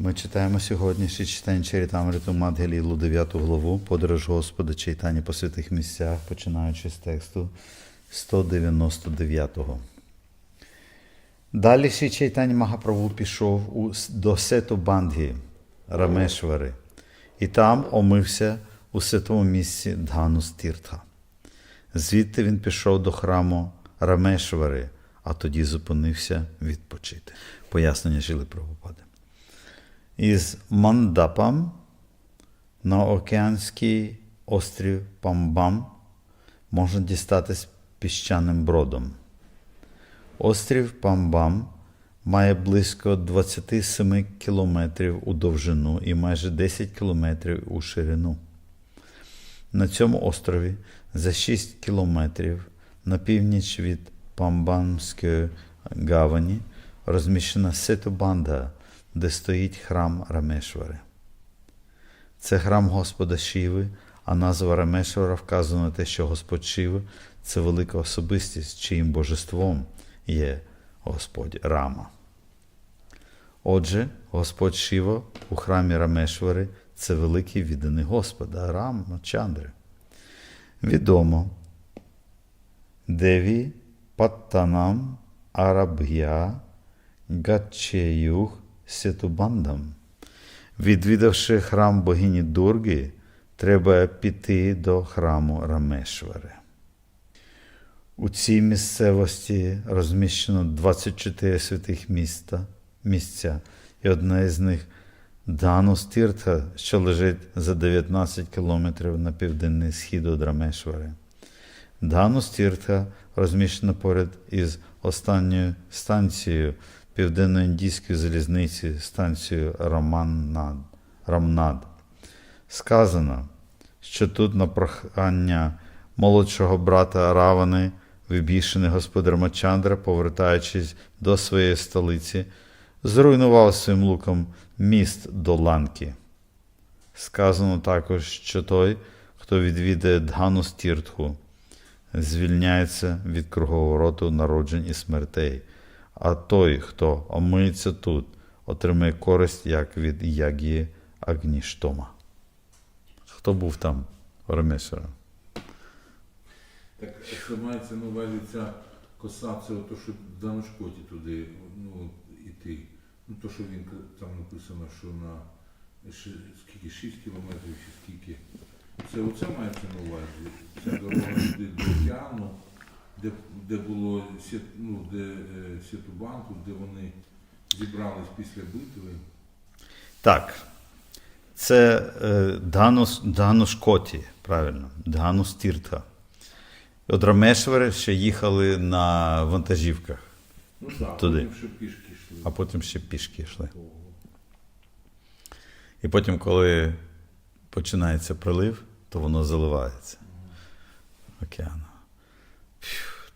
Ми читаємо сьогоднішнє читання Чарітамриту Мадгелілу 9 главу, подорож Господа читання по святих місцях, починаючи з тексту 199. Далі Ші Чайтань Махапрабу пішов у, до Сету Бандгі, Рамешвари, і там омився у святому місці Дганус Тіртха. Звідти він пішов до храму Рамешвари, а тоді зупинився відпочити. Пояснення жили Прабхупади. Із Мандапам на океанський острів Памбам можна дістатись піщаним бродом. Острів Памбам має близько 27 кілометрів у довжину і майже 10 кілометрів у ширину. На цьому острові за 6 кілометрів на північ від Памбамської гавані розміщена Сетубанда, де стоїть храм Рамешвари. Це храм Господа Шіви, а назва Рамешвара вказує на те, що Господь Шіва – це велика особистість, чиїм божеством є Господь Рама. Отже, Господь Шіва у храмі Рамешвари це великий відданий Господа Рама Чандри. Відомо, Деві Паттанам Арабгя Гачеюх Сетубандам. Відвідавши храм богині Дурги, треба піти до храму Рамешвари. У цій місцевості розміщено 24 святих міста, місця, і одне з них Данус Тіртха, що лежить за 19 кілометрів на південний схід від Рамешвари. Данус Тіртха розміщено поряд із останньою станцією Південно-Індійської залізниці, станцією Раманнад, Рамнад. Сказано, що тут на прохання молодшого брата Равани, вибішений господар Мачандра, повертаючись до своєї столиці, зруйнував своїм луком міст до Ланки. Сказано також, що той, хто відвідає Дгану Стіртху, звільняється від круговороту народжень і смертей, а той, хто омиється тут, отримає користь як від Ягії Агніштома. Хто був там, Рамесера? Так це мається на увазі ця коса, це ото, що в Даношкоті туди ну, іти. Ну, то, що він там написано, що на скільки, 6 кілометрів чи скільки. Це оце мається на увазі. Це дорога туди до океану, де, де було ну, де, е, Сетубанку, де вони зібрались після битви. Так. Це е, Данус, Данушкоті, правильно, Данус Тіртха. От Рамешвари ще їхали на вантажівках, Ну так, Туди. потім ще пішки йшли. а потім ще пішки йшли. І потім, коли починається прилив, то воно заливається океаном.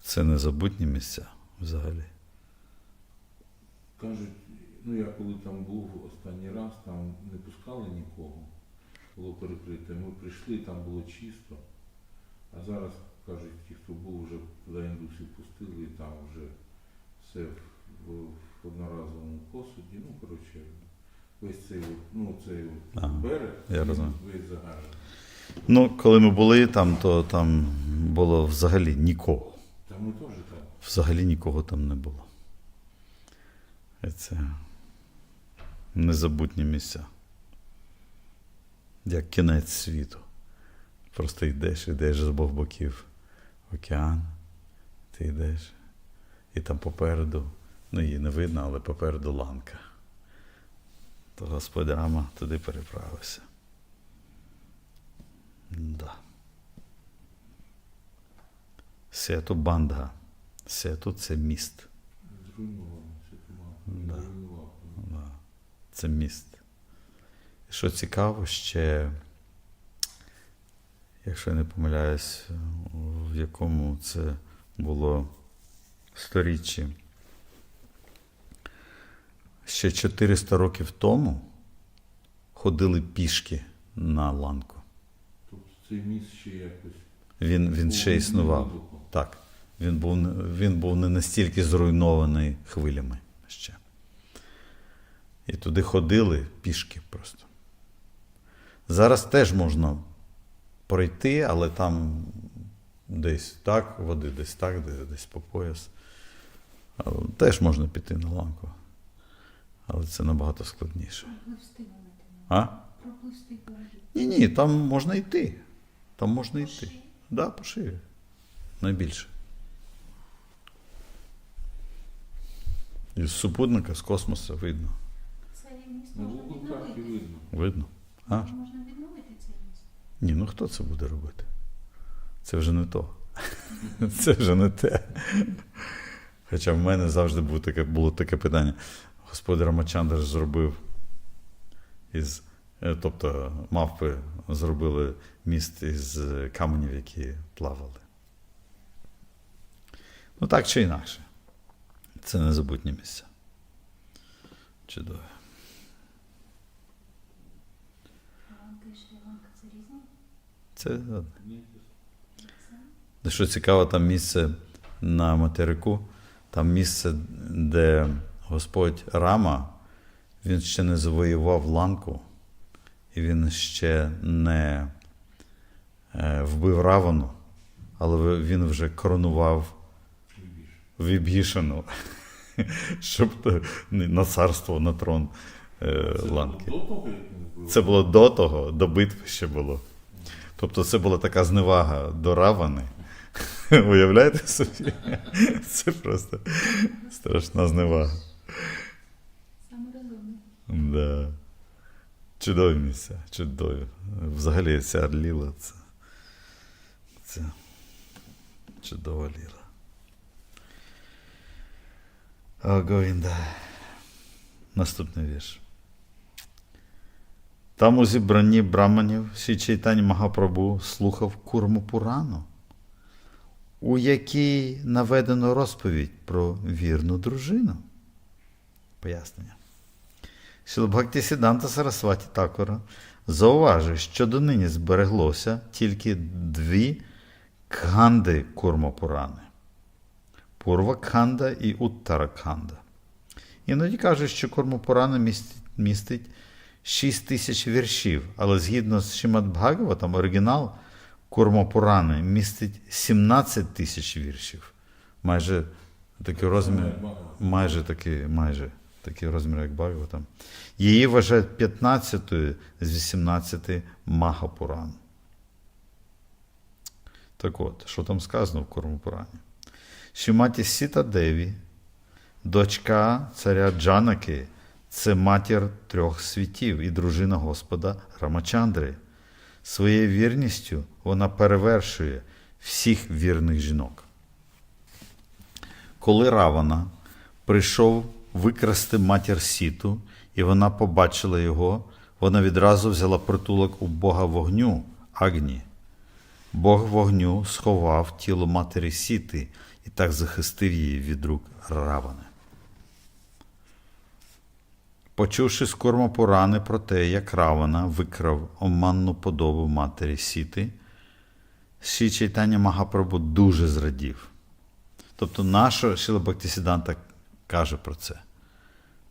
Це незабутні місця взагалі. Кажуть, ну я коли там був останній раз, там не пускали нікого, було перекрите. Ми прийшли, там було чисто. А зараз, кажуть, ті, хто був, вже туди індусів пустили, і там вже все в, в одноразовому посуді. Ну, коротше, весь цей, ну, цей Ага, берег, я весь загажений. Ну, коли ми були там, то там було взагалі нікого. Та ми теж так. Взагалі нікого там не було. Це незабутні місця. Як кінець світу. Просто йдеш, йдеш з обох боків океан, ти йдеш, і там попереду, ну її не видно, але попереду ланка. То Господь Рама туди переправився. Да. Сету Бандга. Сету це міст. Да. Да. Це міст. Що цікаво, ще, якщо я не помиляюсь, в якому це було сторіччі. Ще 400 років тому ходили пішки на ланку. Цей міст ще якось. Він, він ще існував. Так. Він був, не- він був не настільки зруйнований хвилями ще. І туди ходили пішки просто. Зараз теж можна пройти, але там десь так, води, десь так, де- десь по пояс. Але Теж можна піти на ланку. Але це набагато складніше. Тебе. А? Пропусти. Ні, ні, там можна йти. Там можна йти. Так, да, по шиї. Найбільше. Із супутника, з космосу видно. Це місто Ну, можна відновити. видно. Видно. А? Можна відновити це місто. Ні, ну хто це буде робити? Це вже не то. Це вже не те. Хоча в мене завжди було таке, було таке питання. Господар Рамачандр зробив із. Е, Тобто мавпи зробили міст із каменів, які плавали. Ну так чи інакше. Це. Ланка і Шрі-Ланка це одне. Що цікаво, там місце на материку, там місце, де Господь Рама, він ще не завоював ланку, і він ще не е, вбив равану, але він вже коронував більше. Щоб на царство, на трон е, Це ланки. Це було до того, до битви ще було. Тобто це була така зневага до Равани. Уявляєте собі? Це просто страшна зневага. Саме розумне. Да. Чудові місця, чудові. Взагалі ця ліла це, це чудова ліла. О, Говінда. Наступний вірш. Там у зібранні браманів Сі Чайтань Магапрабу слухав Курму Пурану, у якій наведено розповідь про вірну дружину. Пояснення. Шілбхакті Сіданта Сарасваті Такора зауважує, що донині збереглося тільки дві кханди Курмапурани Пурва Кханда і Уттара Кханда. Іноді кажуть, що Курмапурана містить, містить 6 тисяч віршів, але згідно з Шимат Бхагаватом, оригінал Курмапурани містить 17 тисяч віршів. Майже такий розмір майже такий, майже такий розмір, як Бхагаватам. Її вважають 15-ю з 18 Махапуран. Так от, що там сказано в Курмапурані? Шіматі Сіта Деві, дочка царя Джанаки, це матір трьох світів і дружина Господа Рамачандри. Своєю вірністю вона перевершує всіх вірних жінок. Коли Равана прийшов викрасти матір Сіту, і вона побачила його, вона відразу взяла притулок у Бога вогню, Агні. Бог вогню сховав тіло матері Сіти і так захистив її від рук Равани. Почувши з Курма Пурани про те, як Равана викрав оманну подобу матері Сіти, Ші Чайтання Магапрабу дуже зрадів. Тобто наша Шіла Бактісіданта каже про це.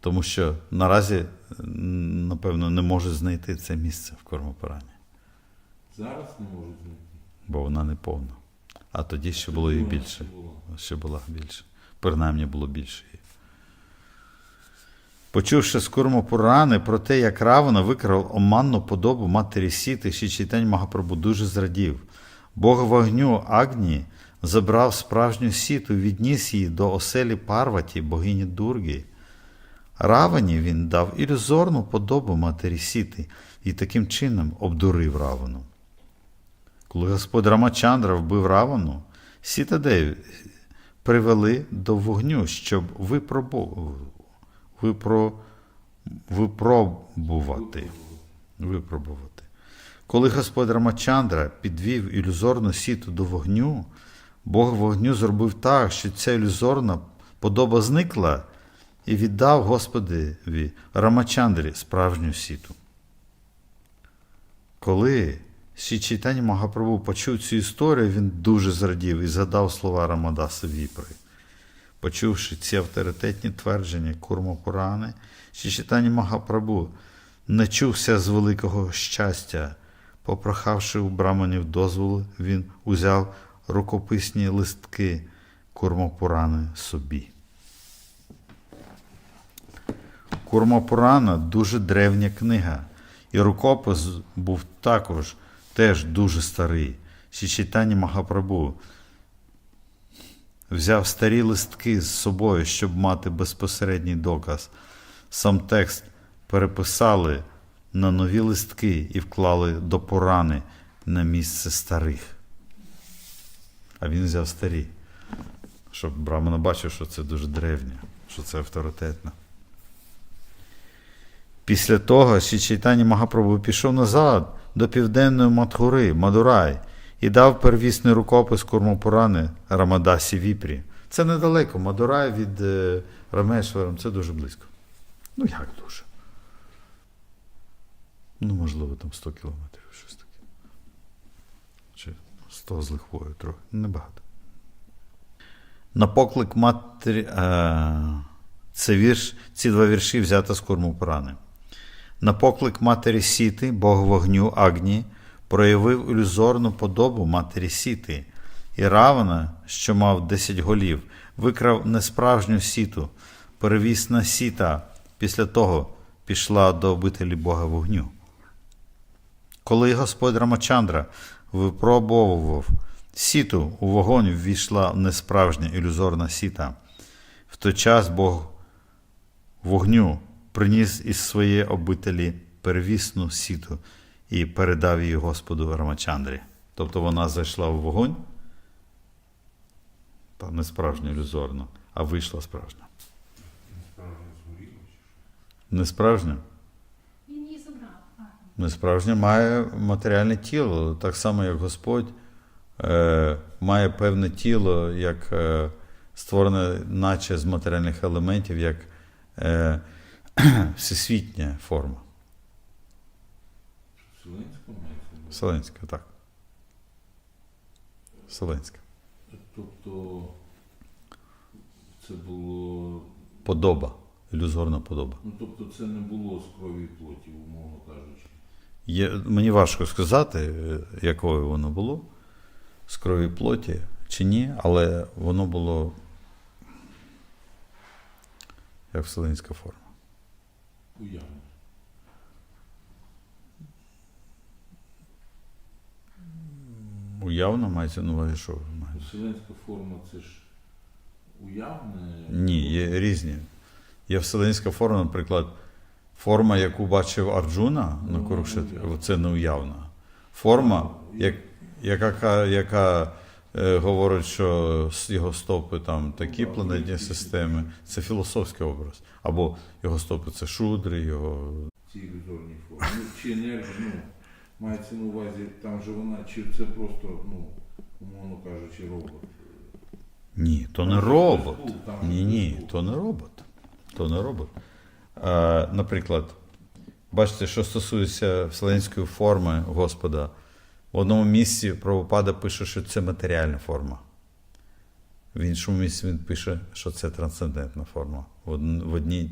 Тому що наразі, напевно, не може знайти це місце в Кормопурані, Зараз не можуть знайти. бо вона не повна. А тоді ще було її більше. ще була. Більше. Принаймні було більше її. Почувши з Курмопурани про те, як Равана викрав оманну подобу матері Сіти, Шічітень Магапрабу дуже зрадів. Бог вогню Агні забрав справжню сіту, відніс її до оселі Парваті, богині Дурги. Равані він дав ілюзорну подобу матері Сіти і таким чином обдурив Равану. Коли господь Рамачандра вбив Равану, Сіта Деві привели до вогню, щоб випробу... випро... випробувати. випробувати. Коли господь Рамачандра підвів ілюзорну сіту до вогню, Бог вогню зробив так, що ця ілюзорна подоба зникла і віддав Господеві Рамачандрі справжню сіту. Коли Сі Чайтані Магапрабу почув цю історію, він дуже зрадів і згадав слова Рамадаси Віпри. Почувши ці авторитетні твердження Курма Пурани, Читання Махапрабу не чувся з великого щастя. Попрохавши у браманів дозволу, він узяв рукописні листки Курма Пурани собі. Курма Пурана дуже древня книга, і рукопис був також теж дуже старий. Читання Махапрабу взяв старі листки з собою, щоб мати безпосередній доказ. Сам текст переписали на нові листки і вклали до Пурани на місце старих. А він взяв старі, щоб Брамана бачив, що це дуже древнє, що це авторитетно. Після того Ші Чайтані Магапрабу пішов назад до південної Матхури, Мадурай, і дав первісний рукопис Курмапурани Рамадасі Віпрі. Це недалеко. Мадурай від е, Рамешварам, це дуже близько. Ну, як дуже? Ну, можливо, там 100 кілометрів, щось таке. Чи 100 з лихвою трохи. Небагато. На поклик матері. Е, це вірш, ці два вірші взято з корму Курмупурани. На поклик матері Сіти, Бог вогню Агні, проявив ілюзорну подобу матері Сіти, і Равана, що мав десять голів, викрав несправжню сіту, перевісна сіта, після того пішла до обителі Бога вогню. Коли Господь Рамачандра випробовував сіту, у вогонь ввійшла несправжня ілюзорна сіта. В той час Бог вогню приніс із своєї обителі первісну сіту і передав її Господу Рамачандрі. Тобто вона зайшла в вогонь, та не справжню ілюзорну, а вийшла справжня. Не справжня? Він її забрав. Не справжня має матеріальне тіло, так само, як Господь е, має певне тіло, як е, створене, наче з матеріальних елементів, як е, всесвітня форма. Увазі? Вселенська, так. Вселенська. Тобто це було. Подоба, ілюзорна подоба. Ну тобто це не було з крові і плоті, умовно кажучи. Є, мені важко сказати, е, якою воно було, з крові плоті чи ні, але воно було як вселенська форма. Уявно. Уявно мається на увазі, що має. Вселенська форма це ж уявне. Ні, є різні. Є вселенська форма, наприклад, форма, яку бачив Арджуна на Ну, Курукшетрі, це неуявна. Форма, як, яка, яка говорить, що його стопи там такі планетні системи, це філософський образ. Або його стопи це шудри, його. Ці ілюзорні форми. Ну, чи енергія, ну, мається на увазі, там же вона, чи це просто, ну, умовно кажучи, робот. Ні, то не робот. Ні, ні, то не робот. То не робот. А, наприклад, бачите, що стосується вселенської форми Господа, в одному місці Правопада пише, що це матеріальна форма. В іншому місці він пише, що це трансцендентна форма. В одній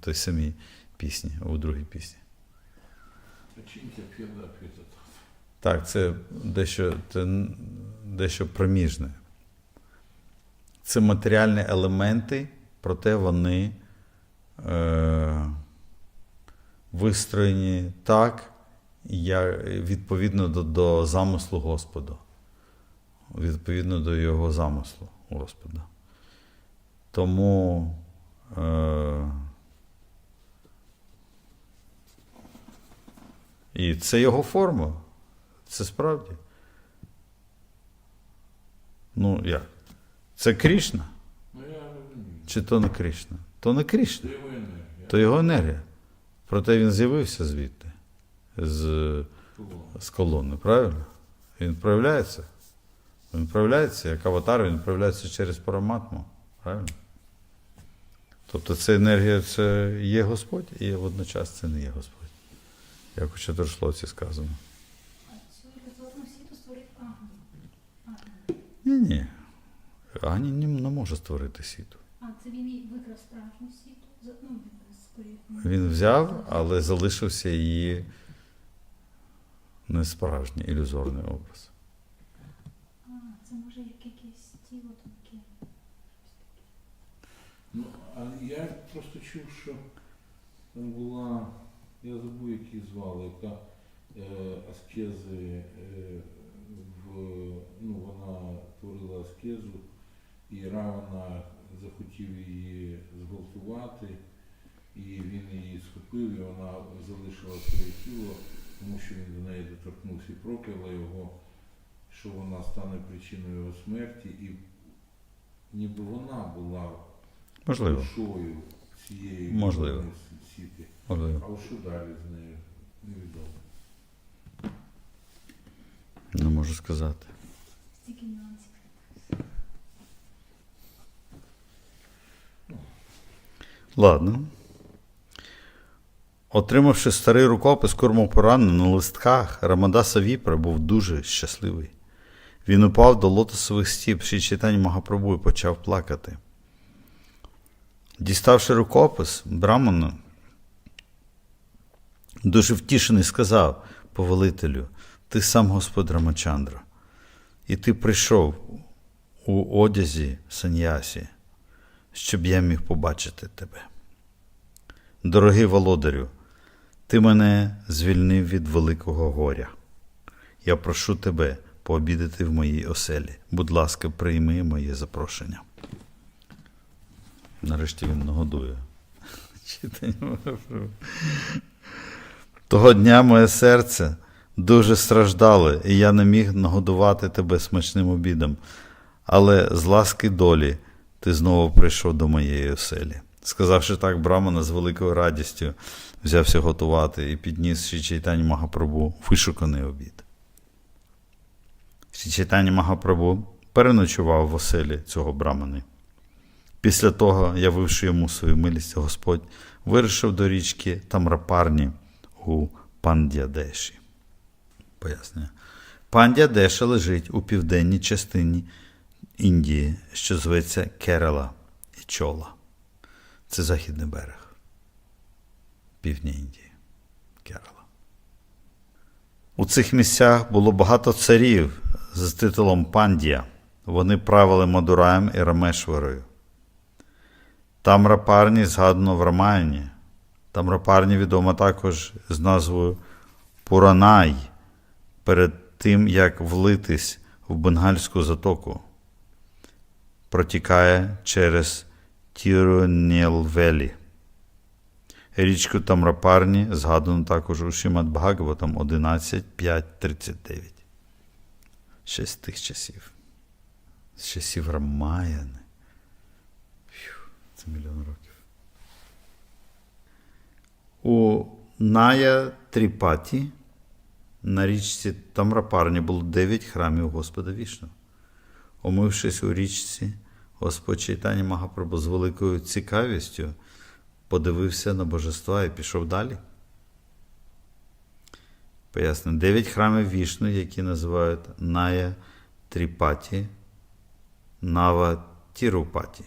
той самій пісні, а у другій пісні. Так, це дещо, це дещо проміжне. Це матеріальні елементи, проте вони е, вистроєні так, як, відповідно до, до замислу Господа. Відповідно до його замислу Господа. Тому. Е, і це його форма. Це справді. Ну як? Це Крішна? Ну я. Чи то не Крішна? То не Крішна, то його енергія. Проте він з'явився звідти, з, з колони, правильно? Він проявляється. Він проявляється як аватар, він проявляється через параматму. Правильно? Тобто це енергія це є Господь, і водночас це не є Господь. Як у чотиршлоці сказано. сіту. Ні, ні. Ані не, може створити світу. А, це він і викрав справжню сіту? Ну. Він взяв, але залишився її несправжній ілюзорний образ. А, це може як якесь тіло таке. Ну, а я просто чув, що там була, я забув, як її звали, яка е, аскези, е, в, ну, вона творила аскезу, і Равана захотів її зґвалтувати, і він її схопив, і вона залишила своє тіло, тому що він до неї доторкнувся і прокляла його, що вона стане причиною його смерті, і ніби вона була Можливо, душою цієї Можливо. сіти. можливо. А що далі з нею? Невідомо. Не можу сказати. Стільки нюансів. Ладно. Отримавши старий рукопис Курмопурана на листках, Рамадаса Віпра був дуже щасливий. Він упав до лотосових стіп Ші читань Магапрабу і почав плакати. Діставши рукопис, Брамана дуже втішений сказав повелителю, ти сам Господь Рамачандра, і ти прийшов у одязі саньясі, щоб я міг побачити тебе. Дорогий володарю, ти мене звільнив від великого горя. Я прошу тебе пообідати в моїй оселі. Будь ласка, прийми моє запрошення. Нарешті він нагодує. Того дня моє серце дуже страждало, і я не міг нагодувати тебе смачним обідом. Але з ласки долі ти знову прийшов до моєї оселі. Сказавши так, Брамана з великою радістю взявся готувати і підніс Ші Чайтані Магапрабу вишуканий обід. Ші Чайтані Магапрабу переночував в оселі цього брамани. Після того, явивши йому свою милість, Господь вирішив до річки Тамрапарні у Пандядеші. Пояснює. Пандядеша лежить у південній частині Індії, що зветься Керала і Чола. Це західний берег. Півдня Індії. Керала. У цих місцях було багато царів з титулом Пандія. Вони правили Мадураєм і Рамешварою. Тамрапарні згадано в Рамаяні. Тамрапарні відома також з назвою Пуранай перед тим, як влитись в Бенгальську затоку. Протікає через Тірунєлвелі. Річку Тамрапарні згадано також у Шимат Бхагаватам 11.5.39. Ще з тих часів. З часів Рамаяни. Це мільйон років. У Ная Тріпаті на річці Тамрапарні було дев'ять храмів Господа Вішну. Омившись у річці, Господь Чайтані Магапрабу з великою цікавістю подивився на божества і пішов далі. Поясню, дев'ять храмів Вішну, які називають Ная Тріпаті, Нава Тірупаті,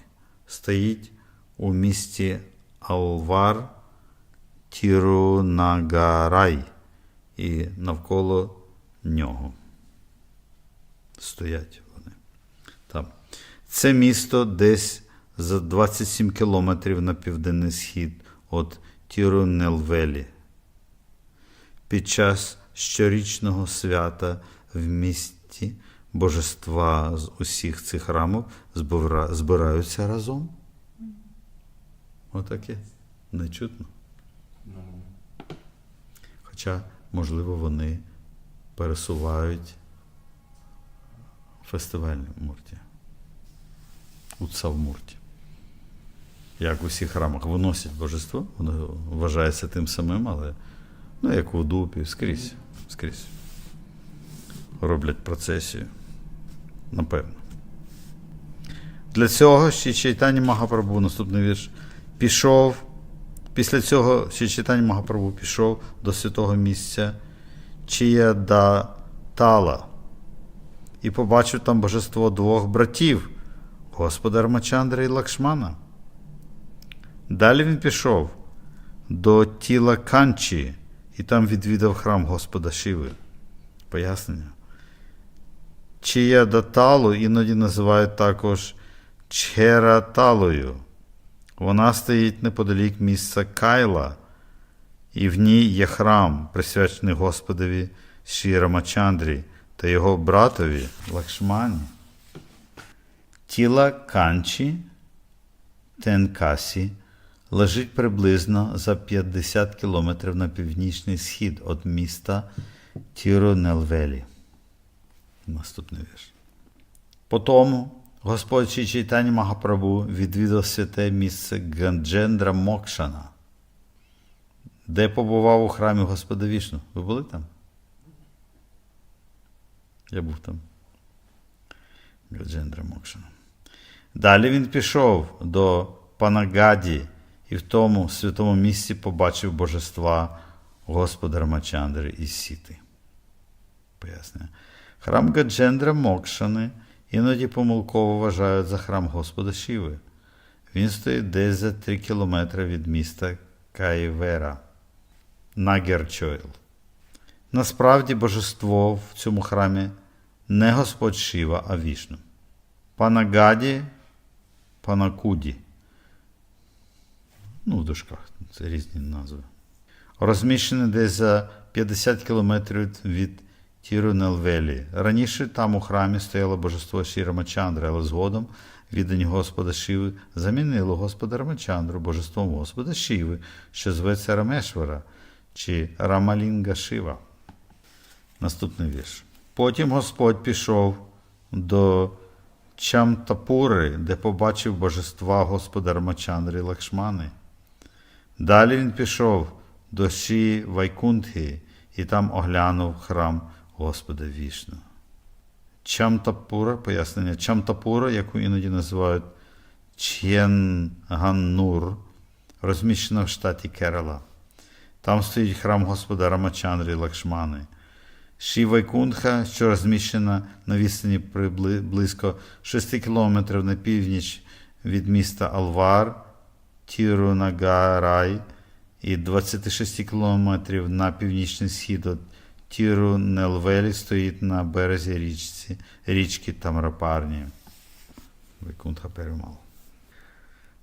стоїть у місті Алвар Тірунагарай і навколо нього. Стоять. Це місто десь за 27 кілометрів на південний схід від Тірунелвелі. Під час щорічного свята в місті божества з усіх цих храмів збираються разом. Отаке. Нечутно. Хоча, можливо, вони пересувають фестивальні мурті. Уцав-мурті. Як у всіх храмах виносять божество, воно вважається тим самим, але ну, як у дупі, скрізь, скрізь. Роблять процесію. Напевно. Для цього ще Чайтані Магапрабу, наступний вірш, пішов Після цього ще читання Магапрабу пішов до святого місця Чиядатала і побачив там божество двох братів, Господа Рамачандра і Лакшмана. Далі він пішов до тіла Канчі і там відвідав храм Господа Шиви. Пояснення. Чия Даталу іноді називають також Чхераталою. Вона стоїть неподалік місця Кайла, і в ній є храм, присвячений Господові Шірамачандрі та його братові Лакшмані. Тіла Канчі Тенкасі лежить приблизно за 50 кілометрів на північний схід від міста Тірунелвелі. Наступний вірш. По тому Господь Чайтані Магапрабу відвідав святе місце Ганджендра Мокшана, де побував у храмі Господа Вішну. Ви були там? Я був там. Ганджендра Мокшана. Далі він пішов до Панагаді і в тому святому місці побачив божества Господа Рамачандри і Сіти. Пояснює. Храм Гаджендра Мокшани іноді помилково вважають за храм Господа Шіви. Він стоїть десь за 3 кілометри від міста Кайвера Нагерчойл. Насправді божество в цьому храмі не Господь Шіва, а Вішну. Панагаді, Панакуді. Ну, в дужках, це різні назви. Розміщений десь за 50 кілометрів від Тірунелвелі. Раніше там у храмі стояло божество Ші але згодом віддані Господа Шіви замінило Господа Рамачандру божеством Господа Шіви, що зветься Рамешвара чи Рамалінга Шива. Наступний вірш. Потім Господь пішов до Чамтапури, де побачив божества Господа Рамачандри Лакшмани. Далі він пішов до Ші Вайкунтхи і там оглянув храм Господа Вішну. Чамтапура, пояснення, Чамтапура, яку іноді називають Ч'єнганнур, розміщена в штаті Керала. Там стоїть храм Господа Рамачандрі Лакшмани. Ші Вайкунтха, що розміщена на відстані близько 6 кілометрів на північ від міста Алвар, Тірунагарай і 26 кілометрів на північний схід від Тірунелвелі стоїть на березі річці, річки Тамрапарні. Вайкунтха Перемал.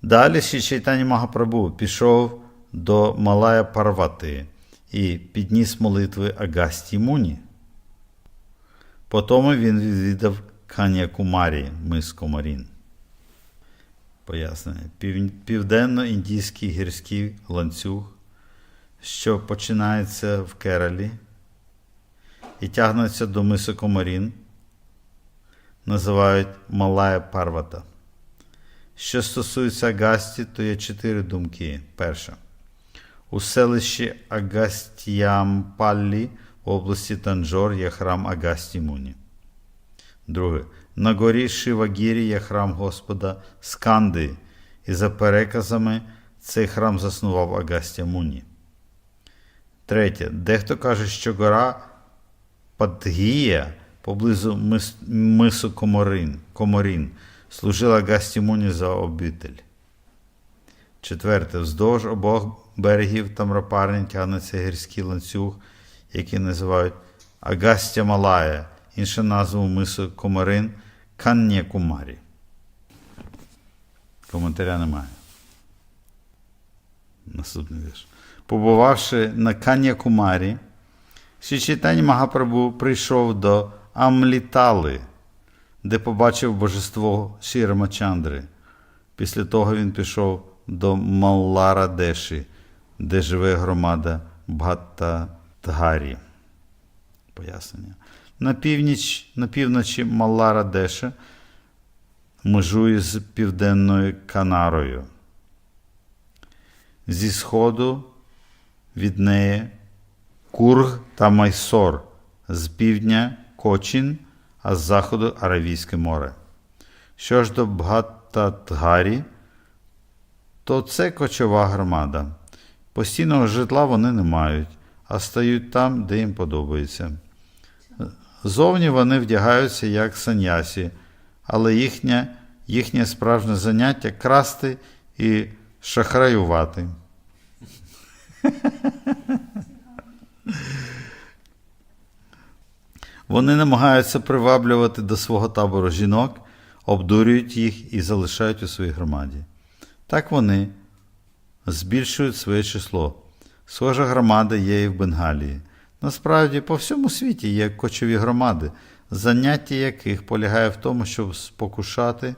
Далі Ші Чайтані Магапрабу пішов до Малая Парвати і підніс молитви Агасті Муні. Потім він відвідав Канякумарі, мис Комарін. Пояснення. Пів- Південно-індійський гірський ланцюг, що починається в Кералі і тягнеться до мису Комарін, називають Малая Парвата. Що стосується Агасті, то є чотири думки. Перша. У селищі Агастіямпаллі області Танджор є храм Агасті Муні. Друге. На горі Шивагірі є храм Господа Сканди, і за переказами цей храм заснував Агастя Муні. Третє. Дехто каже, що гора Падгія поблизу мис, мису Коморин, Коморін служила Агасті Муні за обитель. Четверте. Вздовж обох берегів Тамрапарні тягнеться гірський ланцюг, який називають Агастя Малая, інша назва мису Комарин Каннякумарі. Коментаря немає. Наступний вірш. Побувавши на Каннякумарі, Ші Чайтані Магапрабу прийшов до Амлітали, де побачив божество Шірамачандри. Після того він пішов до Малларадеші, де живе громада Бхаттадгарі. Пояснення. На північ, на півночі Малларадеша межує з південною Канарою. Зі сходу від неї Кург та Майсор, з півдня Кочин, а з заходу Аравійське море. Що ж до Бхаттадгарі, то це кочова громада. Постійного житла вони не мають, а стають там, де їм подобається. Зовні вони вдягаються як санясі, але їхнє, їхнє справжнє заняття красти і шахраювати. Вони намагаються приваблювати до свого табору жінок, обдурюють їх і залишають у своїй громаді. Так вони збільшують своє число. Схожа громада є і в Бенгалії. Насправді, по всьому світі є кочові громади, заняття яких полягає в тому, щоб спокушати,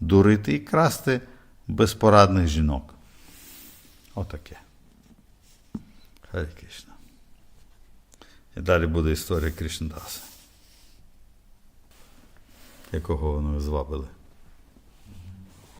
дурити і красти безпорадних жінок. Отаке. Харі Кришна. І далі буде історія Кришндаса, якого вони звабили.